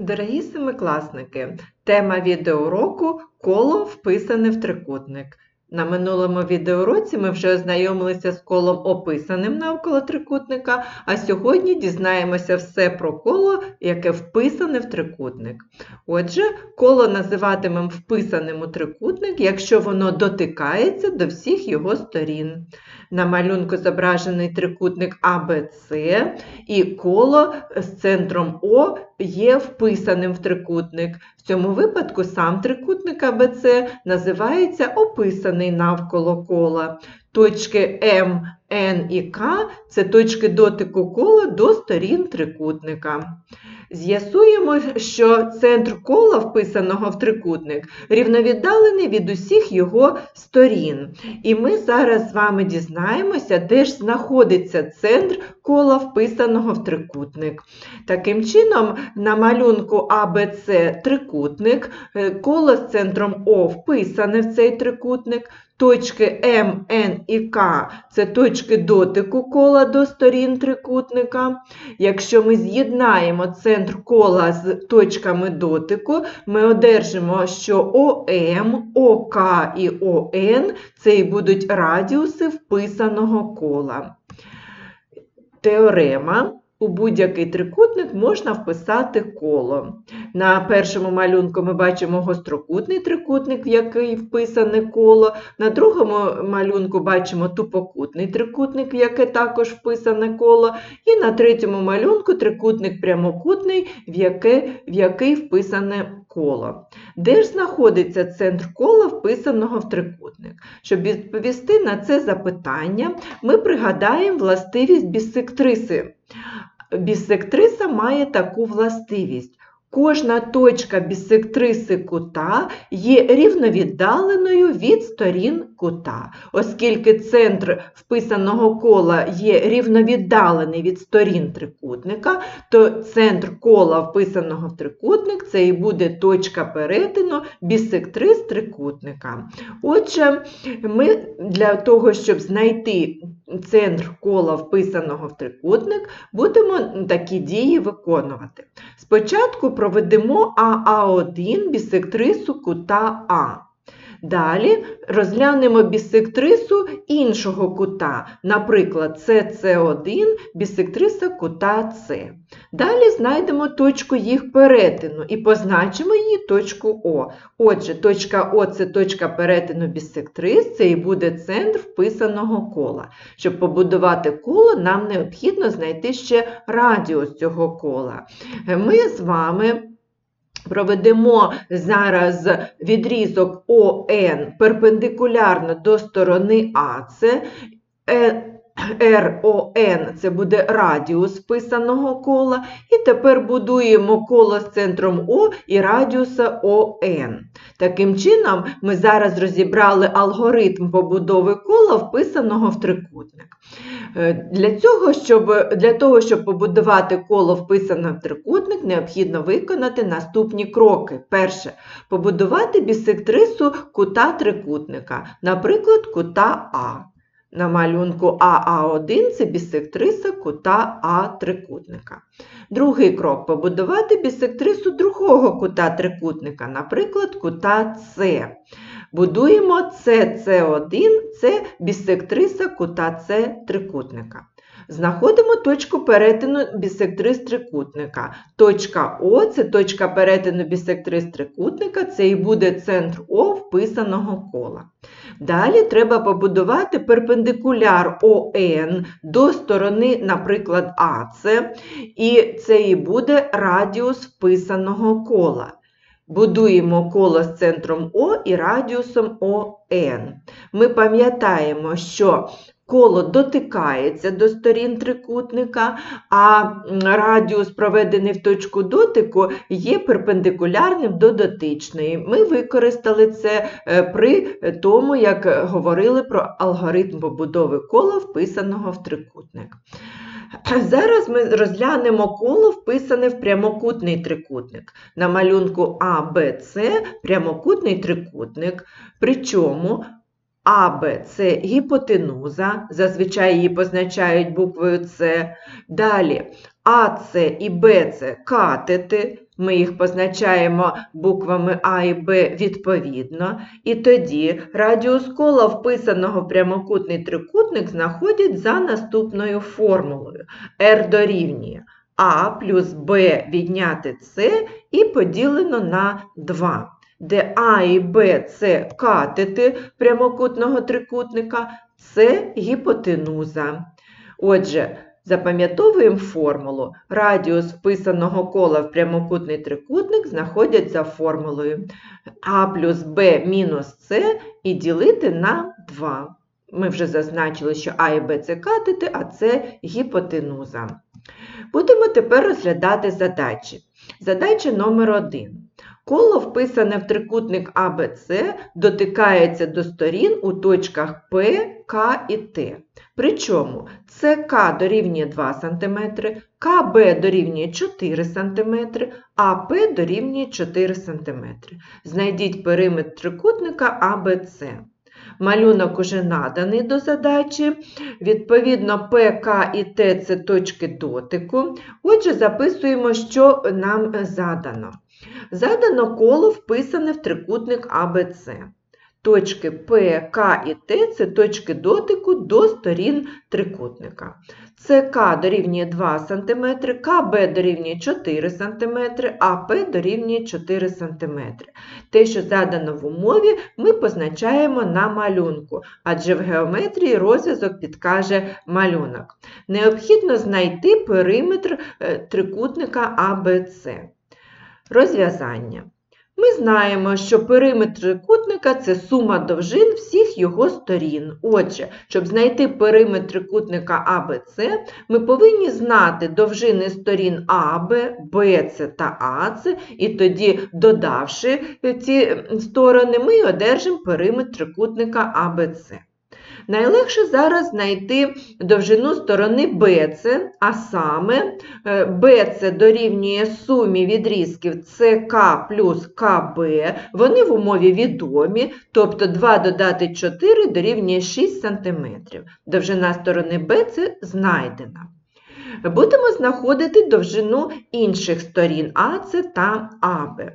Дорогі семикласники, тема відеоуроку коло вписане в трикутник. На минулому відеоуроці ми вже ознайомилися з колом описаним навколо трикутника, а сьогодні дізнаємося все про коло, яке вписане в трикутник. Отже, коло називатимемо вписаним у трикутник, якщо воно дотикається до всіх його сторін. На малюнку зображений трикутник АБЦ і коло з центром О є вписаним в трикутник. В цьому випадку сам трикутник АБЦ називається описаний навколо кола. Точки М, Н і К це точки дотику кола до сторін трикутника. З'ясуємо, що центр кола, вписаного в трикутник, рівновіддалений від усіх його сторін. І ми зараз з вами дізнаємося, де ж знаходиться центр кола, вписаного в трикутник. Таким чином, на малюнку АБЦ трикутник, е, коло з центром О вписане в цей трикутник. Точки М, Н і К це точки дотику кола до сторін трикутника. Якщо ми з'єднаємо центр кола з точками дотику, ми одержимо, що ОМ, ОК і ОН це і будуть радіуси вписаного кола. Теорема. У будь-який трикутник можна вписати коло. На першому малюнку ми бачимо гострокутний трикутник, в який вписане коло. На другому малюнку бачимо тупокутний трикутник, в який також вписане коло. І на третьому малюнку трикутник прямокутний, в який, в який вписане коло. Де ж знаходиться центр кола, вписаного в трикутник? Щоб відповісти на це запитання, ми пригадаємо властивість бісектриси. Бісектриса має таку властивість. Кожна точка бісектриси кута є рівновіддаленою від сторін кута. Оскільки центр вписаного кола є рівновіддалений від сторін трикутника, то центр кола, вписаного в трикутник, це і буде точка перетину бісектрис трикутника. Отже, ми для того, щоб знайти центр кола, вписаного в трикутник, будемо такі дії виконувати. Спочатку проведемо АА1 бісектрису кута А. Далі розглянемо бісектрису іншого кута, наприклад, СС1 бісектриса кута С. Далі знайдемо точку їх перетину і позначимо її точку О. Отже, точка О це точка перетину бісектрис, це і буде центр вписаного кола. Щоб побудувати коло, нам необхідно знайти ще радіус цього кола. Ми з вами. Проведемо зараз відрізок ОН перпендикулярно до сторони АЦ. РОН це буде радіус писаного кола. І тепер будуємо коло з центром О і радіуса ОН. Таким чином, ми зараз розібрали алгоритм побудови кола, вписаного в трикутник. Е, для цього, щоб, для того, щоб побудувати коло вписане в трикутник, необхідно виконати наступні кроки. Перше побудувати бісектрису кута трикутника, наприклад, кута А. На малюнку АА1 це бісектриса кута А трикутника. Другий крок побудувати бісектрису другого кута трикутника, наприклад, кута С. Будуємо СС1 це бісектриса кута С трикутника. Знаходимо точку перетину бісектрис трикутника. Точка О це точка перетину бісектрис трикутника, це і буде центр О вписаного кола. Далі треба побудувати перпендикуляр ОН до сторони, наприклад, АЦ, і це і буде радіус вписаного кола. Будуємо коло з центром О і радіусом ОН. Ми пам'ятаємо, що коло дотикається до сторін трикутника, а радіус, проведений в точку дотику, є перпендикулярним до дотичної. Ми використали це е, при тому, як говорили про алгоритм побудови кола, вписаного в трикутник. Зараз ми розглянемо коло, вписане в прямокутний трикутник. На малюнку А, Б, С прямокутний трикутник, причому АБ це гіпотенуза, зазвичай її позначають буквою С. Далі АС і БЦ катети, Ми їх позначаємо буквами А і Б відповідно. І тоді радіус кола, вписаного в прямокутний трикутник, знаходять за наступною формулою. R дорівнює А плюс Б відняти С і поділено на 2, де А і Б це катети прямокутного трикутника, це гіпотенуза. Отже, запам'ятовуємо формулу. Радіус вписаного кола в прямокутний трикутник знаходять за формулою А плюс Б мінус С і ділити на 2. Ми вже зазначили, що А і Б це катети, а це гіпотенуза. Будемо тепер розглядати задачі. Задача номер 1. Коло, вписане в трикутник АБЦ, дотикається до сторін у точках П, К і Т. Причому СК дорівнює 2 см, КБ дорівнює 4 см, а П дорівнює 4 см. Знайдіть периметр трикутника АБЦ. Малюнок уже наданий до задачі. Відповідно, П, К і Т це точки дотику. Отже, записуємо, що нам задано. Задано коло вписане в трикутник АБЦ. Точки П, К і Т це точки дотику до сторін трикутника. СК дорівнює 2 см, КБ дорівнює 4 см, а П дорівнює 4 см. Те, що задано в умові, ми позначаємо на малюнку, адже в геометрії розв'язок підкаже малюнок. Необхідно знайти периметр е, трикутника АБЦ. Розв'язання. Ми знаємо, що периметр трикутника це сума довжин всіх його сторін. Отже, щоб знайти периметр трикутника АБЦ, ми повинні знати довжини сторін АБ, БЦ та АЦ, і тоді, додавши ці сторони, ми одержимо периметр трикутника АБЦ. Найлегше зараз знайти довжину сторони BC, а саме BC е, дорівнює сумі відрізків CK плюс КБ, вони в умові відомі, тобто 2 додати 4 дорівнює 6 см. Довжина сторони BC знайдена. Будемо знаходити довжину інших сторін АЦ та АБ.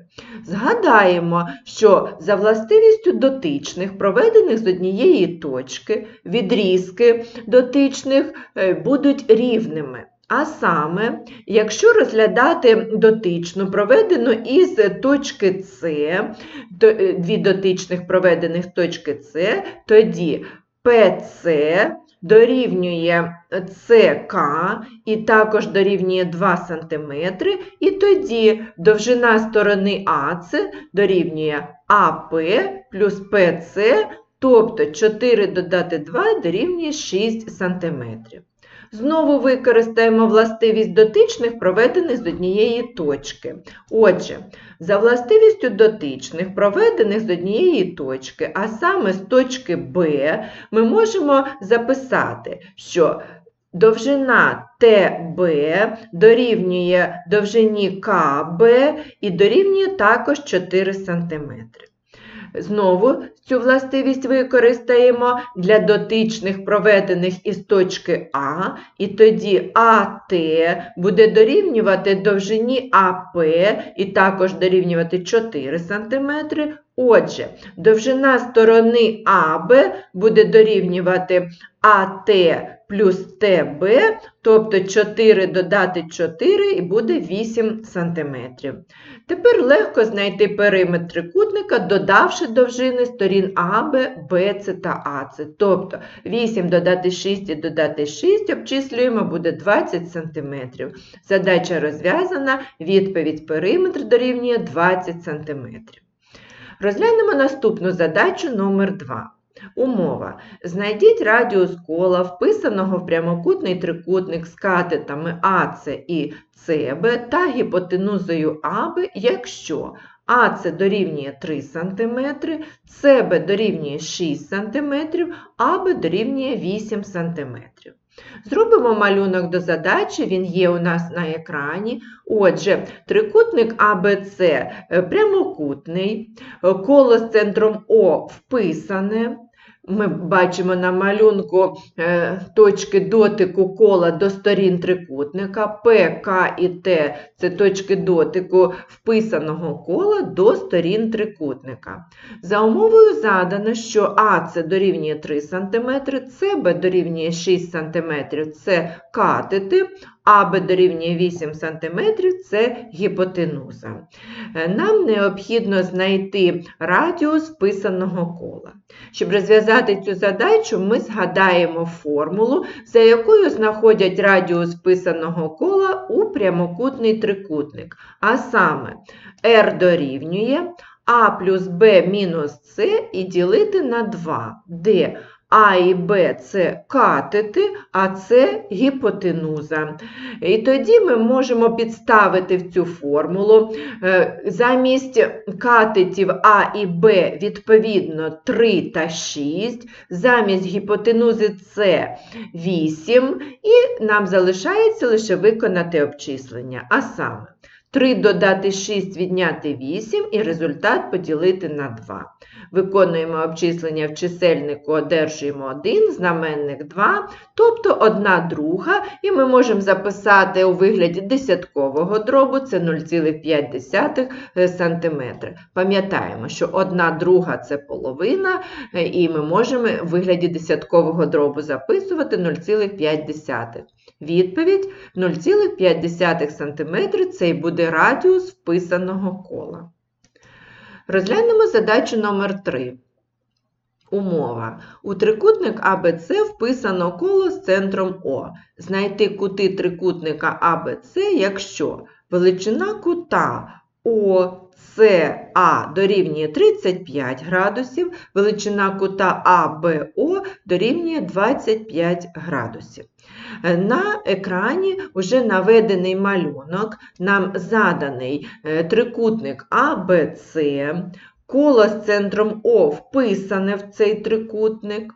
Згадаємо, що за властивістю дотичних, проведених з однієї точки, відрізки дотичних е, будуть рівними. А саме, якщо розглядати дотичну, проведену із точки С, е, дві дотичних проведених точки С, тоді ПЦ дорівнює СК і також дорівнює 2 см, і тоді довжина сторони АЦ дорівнює АП плюс ПЦ, тобто 4 додати 2 дорівнює 6 см. Знову використаємо властивість дотичних, проведених з однієї точки. Отже, за властивістю дотичних, проведених з однієї точки, а саме з точки Б, ми можемо записати, що довжина ТБ дорівнює довжині КБ і дорівнює також 4 см. Знову цю властивість використаємо для дотичних, проведених із точки А, і тоді АТ буде дорівнювати довжині АП і також дорівнювати 4 см. Отже, довжина сторони АБ буде дорівнювати АТ плюс ТБ, тобто 4 додати 4 і буде 8 см. Тепер легко знайти периметр трикутника, додавши довжини сторін АБ, БЦ та АЦ. Тобто 8 додати 6 і додати 6 обчислюємо, буде 20 см. Задача розв'язана, відповідь периметр дорівнює 20 см. Розглянемо наступну задачу номер 2. Умова. Знайдіть радіус кола, вписаного в прямокутний трикутник з катетами АЦ і СБ та гіпотенузою АБ, якщо АЦ дорівнює 3 см, СБ дорівнює 6 см, АБ дорівнює 8 см. Зробимо малюнок до задачі, він є у нас на екрані. Отже, трикутник АБЦ прямокутний, коло з центром О вписане, ми бачимо на малюнку е, точки дотику кола до сторін трикутника, П, К і Т це точки дотику вписаного кола до сторін трикутника. За умовою задано, що А це дорівнює 3 см, СБ дорівнює 6 см це катети, АБ дорівнює 8 см це гіпотенуза. Е, Нам необхідно знайти радіус вписаного кола. Щоб розв'язати цю задачу, ми згадаємо формулу, за якою знаходять радіус вписаного кола у прямокутний трикутник. А саме R дорівнює А плюс Б мінус С і ділити на 2, де А і Б це катети, а це гіпотенуза. І тоді ми можемо підставити в цю формулу е, замість катетів А і Б відповідно 3 та 6, замість гіпотенузи С 8, і нам залишається лише виконати обчислення. А саме 3 додати 6 відняти 8 і результат поділити на 2. Виконуємо обчислення в чисельнику, одержуємо 1, знаменник 2, тобто 1 друга, і ми можемо записати у вигляді десяткового дробу, це 0,5 см. Пам'ятаємо, що 1 друга це половина, е, і ми можемо у вигляді десяткового дробу записувати 0,5. Відповідь 0,5 см це й буде радіус вписаного кола. Розглянемо задачу номер 3. Умова. У трикутник АБЦ вписано коло з центром О. Знайти кути трикутника АБЦ, якщо величина кута ОЦА дорівнює 35 градусів, величина кута АБО дорівнює 25 градусів. На екрані вже наведений малюнок, нам заданий е, трикутник АБЦ, коло з центром О вписане в цей трикутник,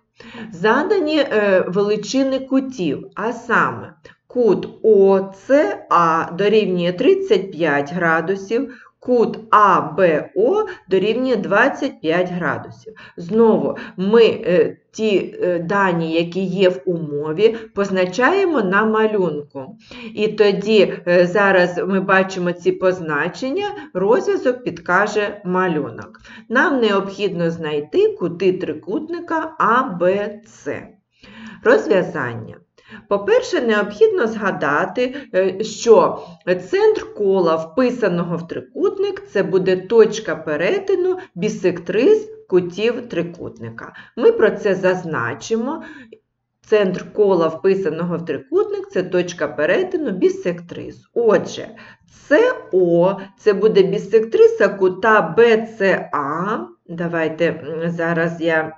задані е, величини кутів, а саме кут ОЦА дорівнює 35 градусів, Кут АБО дорівнює 25 градусів. Знову ми е, ті е, дані, які є в умові, позначаємо на малюнку. І тоді е, зараз ми бачимо ці позначення, розв'язок підкаже малюнок. Нам необхідно знайти кути трикутника АБЦ. Розв'язання. По-перше, необхідно згадати, е, що центр кола, вписаного в трикутник, це буде точка перетину бісектриз кутів трикутника. Ми про це зазначимо. Центр кола, вписаного в трикутник, це точка перетину бісектриз. Отже, СО це буде бісектриса кута БЦА. Давайте зараз я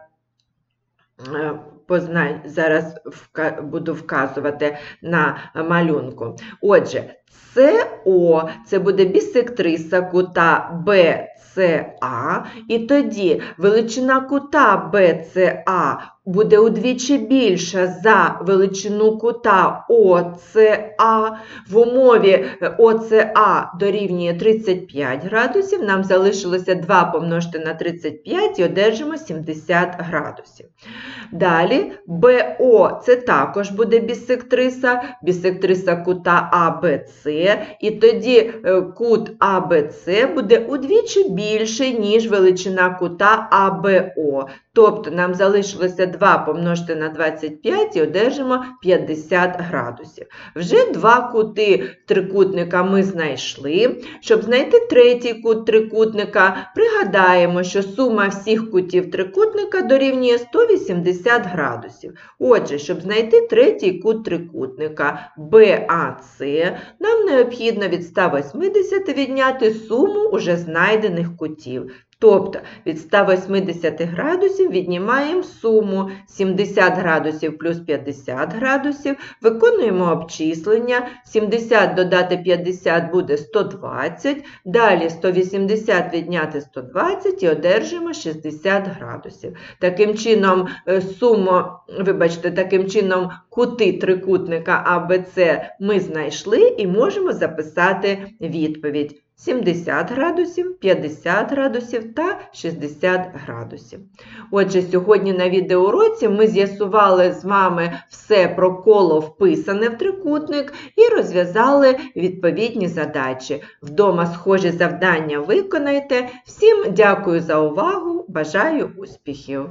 познай, зараз буду вказувати на малюнку. Отже, СО це буде бісектриса кута БЦА, і тоді величина кута БЦА буде удвічі більша за величину кута ОЦА. В умові ОЦА дорівнює 35 градусів, нам залишилося 2 помножити на 35 і одержимо 70 градусів. Далі БО це також буде бісектриса, бісектриса кута АБЦ, і тоді е, кут АБЦ буде удвічі більший, ніж величина кута АБО. Тобто нам залишилося 2 помножити на 25 і одержимо 50 градусів. Вже два кути трикутника ми знайшли. Щоб знайти третій кут трикутника, пригадаємо, що сума всіх кутів трикутника дорівнює 180 градусів. Отже, щоб знайти третій кут трикутника BAC, нам необхідно від 180 відняти суму уже знайдених кутів. Тобто від 180 градусів віднімаємо суму 70 градусів плюс 50 градусів, виконуємо обчислення, 70 додати 50 буде 120, далі 180 відняти 120 і одержимо 60 градусів. Таким чином, е, вибачте, таким чином кути трикутника АБЦ ми знайшли і можемо записати відповідь. 70 градусів, 50 градусів та 60 градусів. Отже, сьогодні на відеоуроці ми з'ясували з вами все про коло вписане в трикутник і розв'язали відповідні задачі. Вдома схожі завдання виконайте. Всім дякую за увагу, бажаю успіхів!